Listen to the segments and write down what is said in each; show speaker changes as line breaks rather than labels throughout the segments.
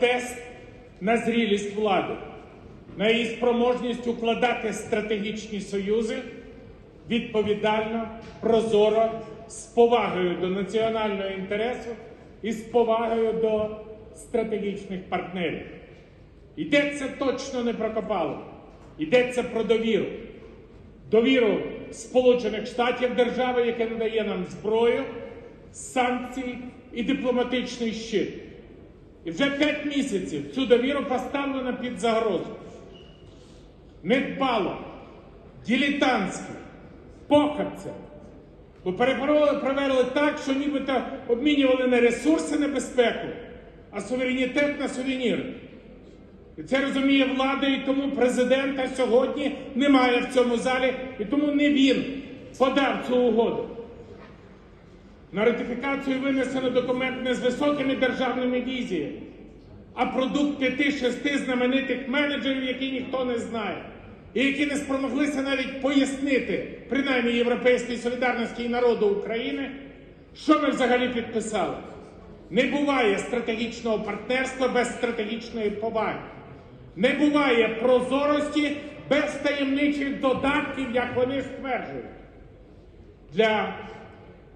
тест на зрілість влади, на її спроможність укладати стратегічні союзи відповідально, прозоро, з повагою до національного інтересу і з повагою до стратегічних партнерів. Йдеться точно не про копалу, йдеться про довіру. Довіру Сполучених Штатів держави, яке надає нам зброю, санкції і дипломатичний щит. І вже п'ять місяців цю довіру поставлено під загрозу. Недбало, ділітантськи, похабця. Ви переговорили, провели так, що нібито обмінювали не ресурси на безпеку, а суверенітет на сувеніри. І це розуміє влада, і тому президента сьогодні немає в цьому залі, і тому не він подав цю угоду. На ратифікацію винесено документ не з високими державними візіями, а продукт п'яти-шести знаменитих менеджерів, які ніхто не знає, і які не спромоглися навіть пояснити, принаймні Європейській солідарності і народу України, що ми взагалі підписали. Не буває стратегічного партнерства без стратегічної поваги. Не буває прозорості без таємничих додатків, як вони стверджують. Для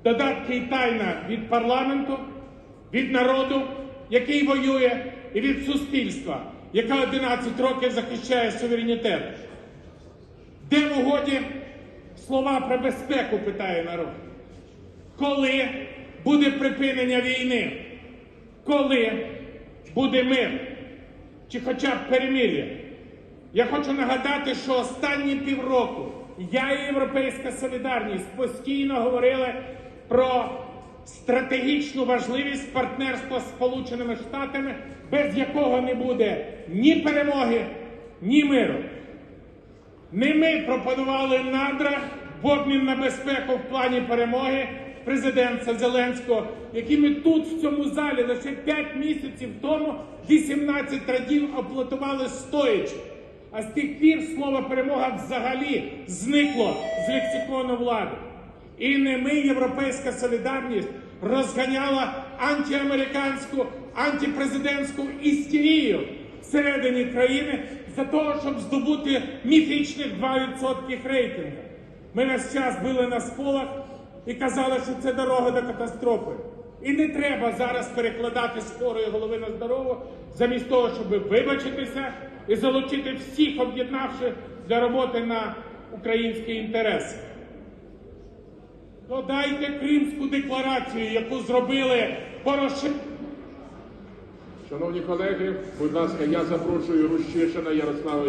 додатки і тайна від парламенту, від народу, який воює, і від суспільства, яке 11 років захищає суверенітет. Де в угоді слова про безпеку, питає народ. Коли буде припинення війни? Коли буде мир? Чи хоча б перемир'я? Я хочу нагадати, що останні півроку я і Європейська Солідарність постійно говорили про стратегічну важливість партнерства з Сполученими Штатами, без якого не буде ні перемоги, ні миру. Не ми пропонували надра в обмін на безпеку в плані перемоги президента Зеленського, які ми тут, в цьому залі, лише 5 місяців тому 18 разів аплодували стоячи. А з тих пір слово перемога взагалі зникло з лексикону влади. І не ми, Європейська солідарність, розганяла антиамериканську, антипрезидентську істерію всередині країни за того, щоб здобути міфічних 2% рейтингу. Ми весь час били на сполох і казали, що це дорога до катастрофи. І не треба зараз перекладати з голови на здорову, замість того, щоб вибачитися і залучити всіх, об'єднавши для роботи на українські інтереси. Додайте Кримську декларацію, яку зробили Порошенко.
Шановні колеги, будь ласка, я запрошую Рущишина Ярослава.